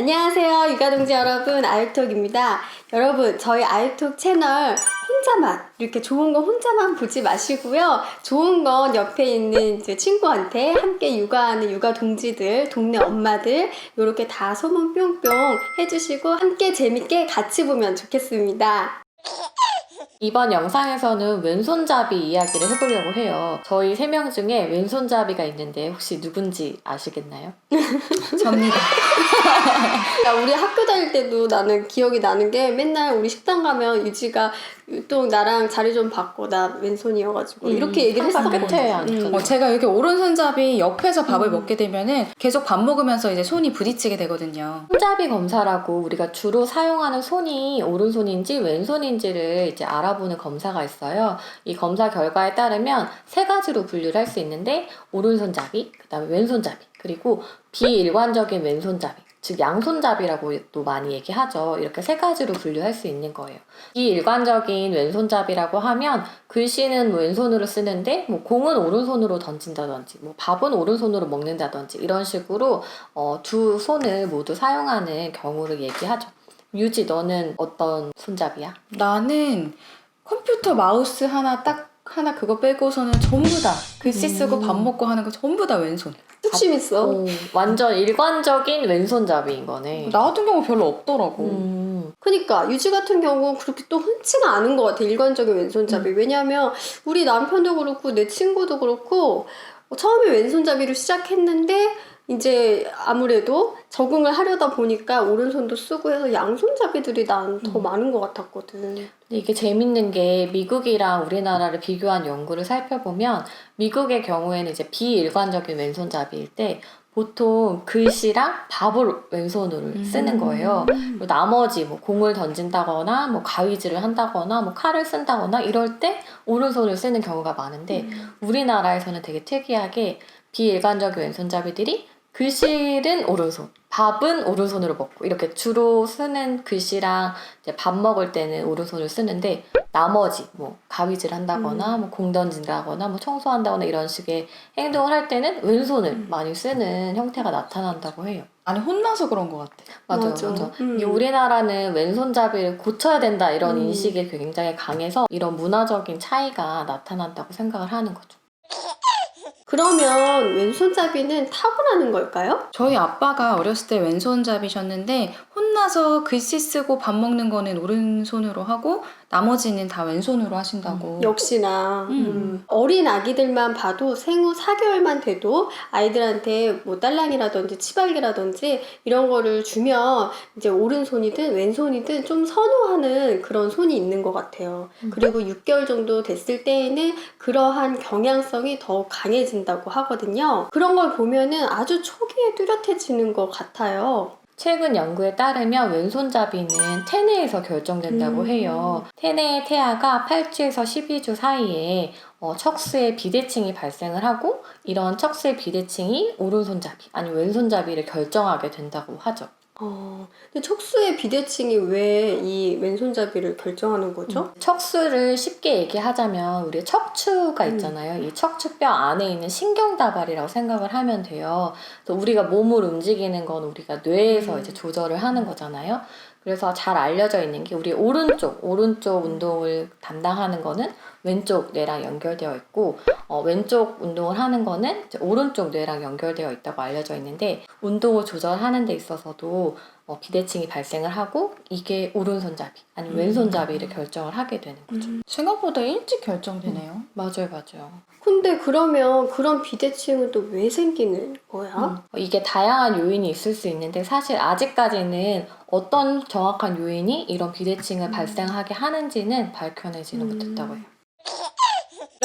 안녕하세요, 육아동지 여러분, 아유톡입니다. 여러분, 저희 아유톡 채널 혼자만, 이렇게 좋은 거 혼자만 보지 마시고요. 좋은 건 옆에 있는 친구한테 함께 육아하는 육아 동지들, 동네 엄마들, 이렇게 다 소문 뿅뿅 해주시고 함께 재밌게 같이 보면 좋겠습니다. 이번 영상에서는 왼손잡이 이야기를 해보려고 해요. 저희 세 명 중에 왼손잡이가 있는데 혹시 누군지 아시겠나요? 접니다. 그러니까 우리 학교 다닐 때도 나는 기억이 나는 게 맨날 우리 식당 가면 유지가 또 나랑 자리 좀 바꿔 나 왼손이어가지고 음, 이렇게 얘기를 항상 했었거든. 끝에. 음. 어, 제가 이렇게 오른손잡이 옆에서 밥을 음. 먹게 되면은 계속 밥 먹으면서 이제 손이 부딪히게 되거든요. 손잡이 검사라고 우리가 주로 사용하는 손이 오른손인지 왼손인지를 이제 알아보는 검사가 있어요. 이 검사 결과에 따르면 세 가지로 분류를 할 수 있는데 오른손잡이, 그다음에 왼손잡이, 그리고 비일관적인 왼손잡이. 즉 양손잡이라고 또 많이 얘기하죠. 이렇게 세 가지로 분류할 수 있는 거예요. 비일관적인 왼손잡이라고 하면 글씨는 왼손으로 쓰는데 뭐 공은 오른손으로 던진다든지 뭐 밥은 오른손으로 먹는다든지 이런 식으로 어, 두 손을 모두 사용하는 경우를 얘기하죠. 유지 너는 어떤 손잡이야? 나는 컴퓨터 마우스 하나 딱 하나 그거 빼고서는 전부 다 글씨 쓰고 음. 밥 먹고 하는 거 전부 다 왼손. 뚝심 있어. 오, 완전 일관적인 왼손잡이인 거네. 나 같은 경우 별로 없더라고. 음, 그러니까 유지 같은 경우는 그렇게 또 흔치가 않은 것 같아 일관적인 왼손잡이. 왜냐하면 우리 남편도 그렇고 내 친구도 그렇고 처음에 왼손잡이로 시작했는데 이제 아무래도 적응을 하려다 보니까 오른손도 쓰고 해서 양손잡이들이 난더 음. 많은 것 같았거든. 근데 이게 재밌는 게 미국이랑 우리나라를 비교한 연구를 살펴보면 미국의 경우에는 이제 비일관적인 왼손잡이일 때 보통 글씨랑 밥을 왼손으로 쓰는 거예요. 그리고 나머지 뭐 공을 던진다거나 뭐 가위질을 한다거나 뭐 칼을 쓴다거나 이럴 때 오른손을 쓰는 경우가 많은데 우리나라에서는 되게 특이하게 비일관적인 왼손잡이들이 글씨는 오른손, 밥은 오른손으로 먹고 이렇게 주로 쓰는 글씨랑 이제 밥 먹을 때는 오른손을 쓰는데 나머지 뭐 가위질 한다거나 뭐공 던진다거나 뭐 청소한다거나 이런 식의 행동을 할 때는 왼손을 음. 많이 쓰는 형태가 나타난다고 해요. 아니 혼나서 그런 것 같아. 맞아요, 맞아. 맞아. 음. 이 우리나라는 왼손잡이를 고쳐야 된다 이런 음. 인식이 굉장히 강해서 이런 문화적인 차이가 나타난다고 생각을 하는 거죠. 그러면 왼손잡이는 타고나는 걸까요? 저희 아빠가 어렸을 때 왼손잡이셨는데 혼나서 글씨 쓰고 밥 먹는 거는 오른손으로 하고 나머지는 다 왼손으로 하신다고. 역시나 음. 음. 어린 아기들만 봐도 생후 4개월만 돼도 아이들한테 뭐 딸랑이라든지 치발기라든지 이런 거를 주면 이제 오른손이든 왼손이든 좀 선호하는 그런 손이 있는 것 같아요. 음. 그리고 6개월 정도 됐을 때에는 그러한 경향성이 더 강해진 다고 하거든요. 그런 걸 보면은 아주 초기에 뚜렷해지는 것 같아요. 최근 연구에 따르면 왼손잡이는 태내에서 결정된다고 음. 해요. 태내의 태아가 8주에서 12주 사이에 어, 척수에 비대칭이 발생을 하고 이런 척수의 비대칭이 오른손잡이 아니 왼손잡이를 결정하게 된다고 하죠. 어, 근데 척수의 비대칭이 왜 이 왼손잡이를 결정하는 거죠? 척수를 쉽게 얘기하자면 우리 척추가 음. 있잖아요. 이 척추뼈 안에 있는 신경다발이라고 생각을 하면 돼요. 그래서 우리가 몸을 움직이는 건 우리가 뇌에서 음. 이제 조절을 하는 거잖아요. 그래서 잘 알려져 있는 게 우리 오른쪽, 오른쪽 운동을 담당하는 거는 왼쪽 뇌랑 연결되어 있고 어, 왼쪽 운동을 하는 거는 오른쪽 뇌랑 연결되어 있다고 알려져 있는데 운동을 조절하는 데 있어서도 어, 비대칭이 발생을 하고 이게 오른손잡이 아니면 음. 왼손잡이를 결정을 하게 되는 거죠. 생각보다 일찍 결정되네요. 맞아요, 맞아요. 근데 그러면 그런 비대칭은 또 왜 생기는 거야? 음, 이게 다양한 요인이 있을 수 있는데 사실 아직까지는 어떤 정확한 요인이 이런 비대칭을 발생하게 하는지는 밝혀내지는 음. 못했다고 해요.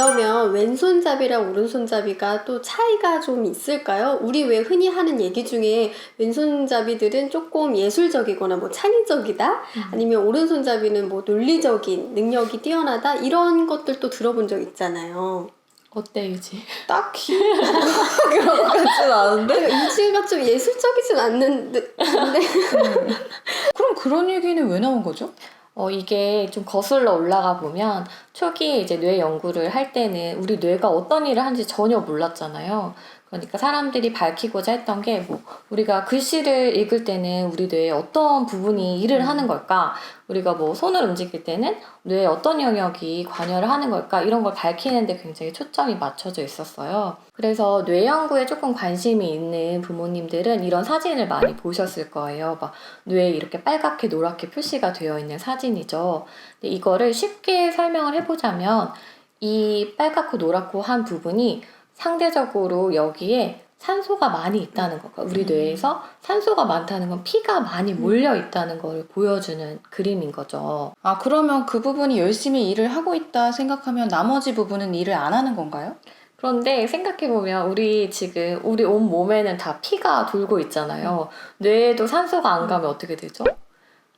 그러면 왼손잡이랑 오른손잡이가 또 차이가 좀 있을까요? 우리 왜 흔히 하는 얘기 중에 왼손잡이들은 조금 예술적이거나 뭐 창의적이다? 아니면 오른손잡이는 뭐 논리적인 능력이 뛰어나다? 이런 것들도 들어본 적 있잖아요. 어때 유지? 딱히 그런 것 같진 않은데. 유지가 좀 예술적이진 않는데. 근데 그럼 그런 얘기는 왜 나온 거죠? 어, 이게 좀 거슬러 올라가 보면 초기에 이제 뇌 연구를 할 때는 우리 뇌가 어떤 일을 하는지 전혀 몰랐잖아요. 그러니까 사람들이 밝히고자 했던 게 뭐 우리가 글씨를 읽을 때는 우리 뇌에 어떤 부분이 일을 하는 걸까? 우리가 뭐 손을 움직일 때는 뇌에 어떤 영역이 관여를 하는 걸까? 이런 걸 밝히는데 굉장히 초점이 맞춰져 있었어요. 그래서 뇌 연구에 조금 관심이 있는 부모님들은 이런 사진을 많이 보셨을 거예요. 막 뇌에 이렇게 빨갛게 노랗게 표시가 되어 있는 사진이죠. 근데 이거를 쉽게 설명을 해보자면 이 빨갛고 노랗고 한 부분이 상대적으로 여기에 산소가 많이 있다는 거. 우리 음. 뇌에서 산소가 많다는 건 피가 많이 몰려 있다는 걸 보여주는 그림인 거죠. 아, 그러면 그 부분이 열심히 일을 하고 있다 생각하면 나머지 부분은 일을 안 하는 건가요? 그런데 생각해보면 우리 지금 우리 온 몸에는 다 피가 돌고 있잖아요. 뇌에도 산소가 안 가면 어떻게 되죠?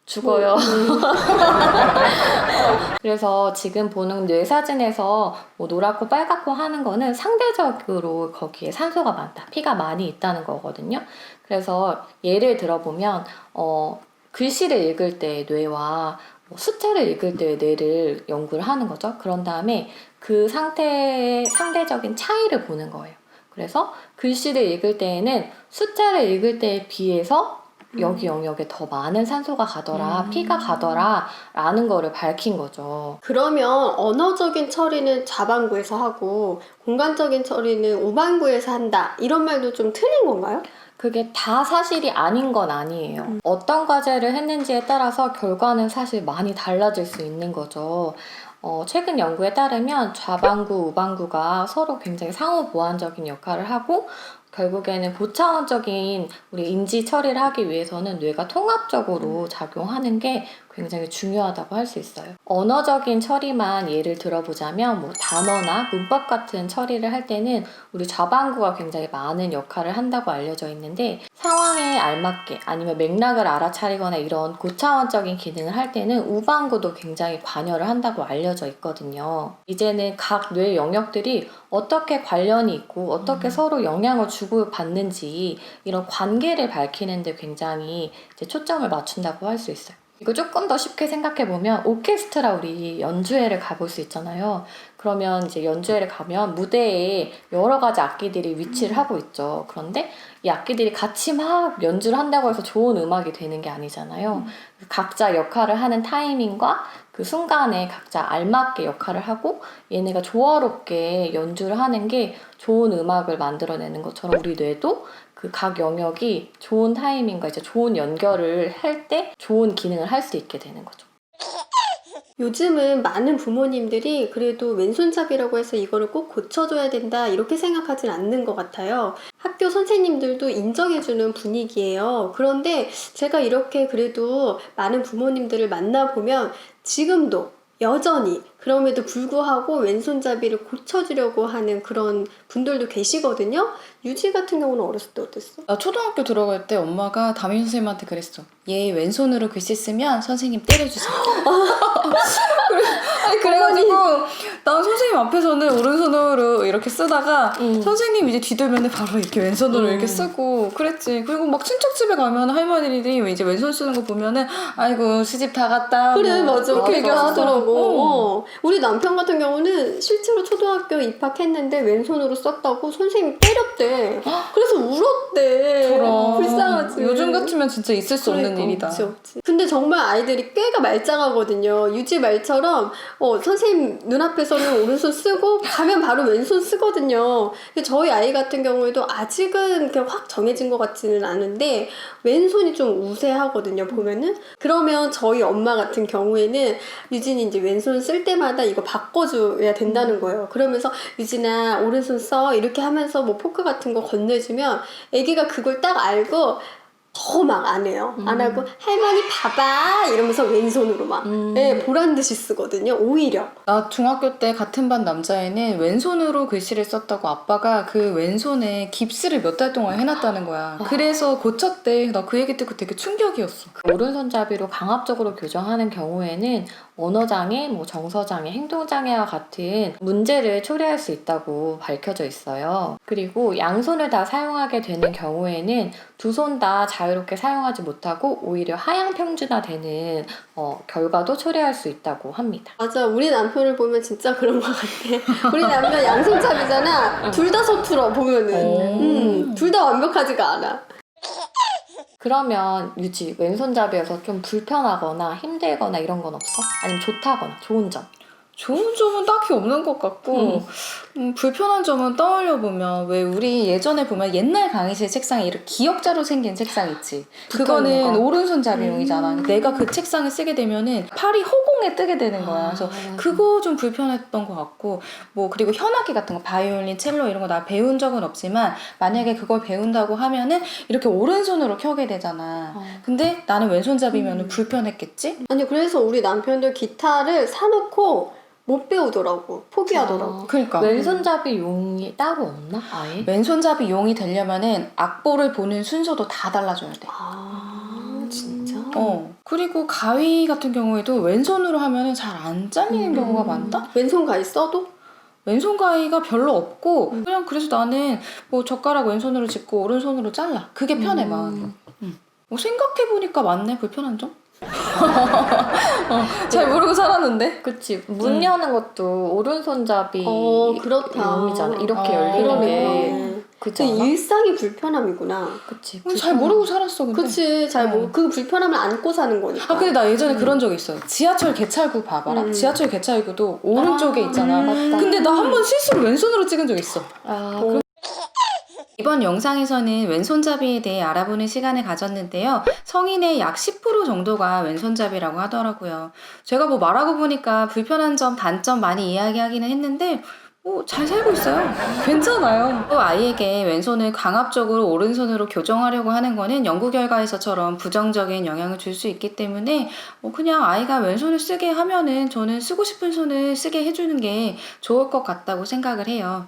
죽어요. 그래서 지금 보는 뇌 사진에서 뭐 노랗고 빨갛고 하는 거는 상대적으로 거기에 산소가 많다, 피가 많이 있다는 거거든요. 그래서 예를 들어보면 어, 글씨를 읽을 때 뇌와 뭐 숫자를 읽을 때 뇌를 연구를 하는 거죠. 그런 다음에 그 상태의 상대적인 차이를 보는 거예요. 그래서 글씨를 읽을 때에는 숫자를 읽을 때에 비해서 여기 영역에 더 많은 산소가 가더라, 음. 피가 가더라, 라는 거를 밝힌 거죠. 그러면 언어적인 처리는 좌반구에서 하고 공간적인 처리는 우반구에서 한다. 이런 말도 좀 틀린 건가요? 그게 다 사실이 아닌 건 아니에요. 어떤 과제를 했는지에 따라서 결과는 사실 많이 달라질 수 있는 거죠. 어, 최근 연구에 따르면 좌반구, 우반구가 서로 굉장히 상호 보완적인 역할을 하고 결국에는 고차원적인 우리 인지 처리를 하기 위해서는 뇌가 통합적으로 작용하는 게 굉장히 중요하다고 할 수 있어요. 언어적인 처리만 예를 들어보자면 뭐 단어나 문법 같은 처리를 할 때는 우리 좌반구가 굉장히 많은 역할을 한다고 알려져 있는데 상황에 알맞게 아니면 맥락을 알아차리거나 이런 고차원적인 기능을 할 때는 우반구도 굉장히 관여를 한다고 알려져 있거든요. 이제는 각 뇌 영역들이 어떻게 관련이 있고 어떻게 서로 영향을 주고 받는지 이런 관계를 밝히는데 굉장히 초점을 맞춘다고 할 수 있어요. 이거 조금 더 쉽게 생각해 보면 오케스트라 우리 연주회를 가볼 수 있잖아요. 그러면 이제 연주회를 가면 무대에 여러 가지 악기들이 위치를 하고 있죠. 그런데 이 악기들이 같이 막 연주를 한다고 해서 좋은 음악이 되는 게 아니잖아요. 각자 역할을 하는 타이밍과 그 순간에 각자 알맞게 역할을 하고 얘네가 조화롭게 연주를 하는 게 좋은 음악을 만들어내는 것처럼 우리 뇌도 그 각 영역이 좋은 타이밍과 이제 좋은 연결을 할 때 좋은 기능을 할 수 있게 되는 거죠. 요즘은 많은 부모님들이 그래도 왼손잡이라고 해서 이거를 꼭 고쳐줘야 된다 이렇게 생각하진 않는 것 같아요. 학교 선생님들도 인정해주는 분위기예요. 그런데 제가 이렇게 그래도 많은 부모님들을 만나보면 지금도 여전히 그럼에도 불구하고 왼손잡이를 고쳐주려고 하는 그런 분들도 계시거든요. 유지 같은 경우는 어렸을 때 어땠어? 나 초등학교 들어갈 때 엄마가 담임 선생님한테 그랬어. 얘 왼손으로 글씨 쓰면 선생님 때려주세요. 그래, 아니 그래가지고 난 선생님 앞에서는 오른손으로 이렇게 쓰다가 음. 선생님 이제 뒤돌면 바로 이렇게 왼손으로 음. 이렇게 쓰고 그랬지. 그리고 막 친척 집에 가면 할머니들이 이제 왼손 쓰는 거 보면은 아이고 시집 다 갔다. 그래 뭐 맞아 그렇게 그렇게 얘기하더라고. 하더라고 어. 어. 우리 남편 같은 경우는 실제로 초등학교 입학했는데 왼손으로 썼다고 선생님이 때렸대 그래서 울었대 그럼. 불쌍하지 요즘 같으면 진짜 있을 수 없는 그러니까, 일이다. 없지, 없지. 근데 정말 아이들이 꽤가 말짱하거든요. 유지 말처럼 어, 선생님 눈앞에서는 오른손 쓰고 가면 바로 왼손 쓰거든요. 근데 저희 아이 같은 경우에도 아직은 그냥 확 정해진 것 같지는 않은데 왼손이 좀 우세하거든요. 보면은 그러면 저희 엄마 같은 경우에는 유진이 이제 왼손 쓸 때마다 이거 바꿔줘야 된다는 거예요. 그러면서 유진아 오른손 써 이렇게 하면서 뭐 포크 같은 거 건네주면 애기가 그걸 딱 알고 더 막 안 해요. 안 하고 할머니 봐봐 이러면서 왼손으로 막 음. 예, 보란 듯이 쓰거든요. 오히려 나 중학교 때 같은 반 남자애는 왼손으로 글씨를 썼다고 아빠가 그 왼손에 깁스를 몇 달 동안 해놨다는 거야. 그래서 고쳤대. 나 그 얘기 듣고 되게 충격이었어. 그 오른손잡이로 강압적으로 교정하는 경우에는 언어장애, 뭐 정서장애, 행동장애와 같은 문제를 초래할 수 있다고 밝혀져 있어요. 그리고 양손을 다 사용하게 되는 경우에는 두 손 다 자유롭게 사용하지 못하고 오히려 하향 평준화 되는 어, 결과도 초래할 수 있다고 합니다. 맞아, 우리 남편을 보면 진짜 그런 것 같아. 우리 남편 양손잡이잖아. 둘 다 서툴어 보면은. 오. 음, 둘 다 완벽하지가 않아. 그러면 유지 왼손잡이여서 좀 불편하거나 힘들거나 이런 건 없어? 아니면 좋다거나 좋은 점? 좋은 점은 딱히 없는 것 같고 음, 불편한 점은 떠올려 보면 왜 우리 예전에 보면 옛날 강의실 책상에 이렇게 기역자로 생긴 책상 있지. 그거는 거. 오른손잡이용이잖아. 내가 그 책상을 쓰게 되면은 팔이 허공에 뜨게 되는 거야. 그래서 아, 그거 좀 불편했던 것 같고 뭐 그리고 현악기 같은 거 바이올린 첼로 이런 거 나 배운 적은 없지만 만약에 그걸 배운다고 하면은 이렇게 오른손으로 켜게 되잖아. 어. 근데 나는 왼손잡이면 음. 은 불편했겠지? 아니, 그래서 우리 남편도 기타를 사놓고 못 배우더라고. 포기하더라고. 그러니까 왼손잡이 용이 따로 없나? 아예? 왼손잡이 용이 되려면은 악보를 보는 순서도 다 달라져야 돼. 아, 진짜? 어. 그리고 가위 같은 경우에도 왼손으로 하면은 잘 안 잘리는 경우가 많다? 왼손 가위 써도? 왼손 가위가 별로 없고, 음. 그냥 그래서 나는 뭐 젓가락 왼손으로 짚고 오른손으로 잘라. 그게 편해, 음. 마음이. 음. 뭐 생각해 보니까 맞네, 불편한 점? 어, 잘 모르고 살았는데? 그치 문 음. 여는 것도 오른손잡이 어, 그렇다. 용이잖아 이렇게 어, 열리는 게 그러네. 않아? 일상이 불편함이구나. 그치 어, 잘 모르고 살았어, 근데. 그치, 잘 뭐, 어. 그 불편함을 안고 사는 거니까. 아 근데 나 예전에 그런 적 있어요. 지하철 개찰구 봐봐라. 음. 지하철 개찰구도 오른쪽에 있잖아. 음. 맞다. 근데 나 한 번 실수로 왼손으로 찍은 적 있어. 아, 어. 이번 영상에서는 왼손잡이에 대해 알아보는 시간을 가졌는데요. 성인의 약 10% 정도가 왼손잡이라고 하더라고요. 제가 뭐 말하고 보니까 불편한 점, 단점 많이 이야기하기는 했는데 뭐잘 살고 있어요. 괜찮아요. 또 아이에게 왼손을 강압적으로 오른손으로 교정하려고 하는 거는 연구 결과에서처럼 부정적인 영향을 줄 수 있기 때문에 뭐 그냥 아이가 왼손을 쓰게 하면은 저는 쓰고 싶은 손을 쓰게 해주는 게 좋을 것 같다고 생각을 해요.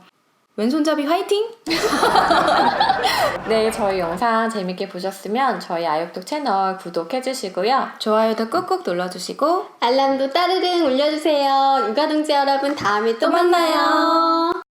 왼손잡이 화이팅! 네 저희 영상 재밌게 보셨으면 저희 아육독 채널 구독해 주시고요 좋아요도 꾹꾹 눌러주시고 알람도 따르릉 울려주세요. 육아동지 여러분, 다음에 또 만나요.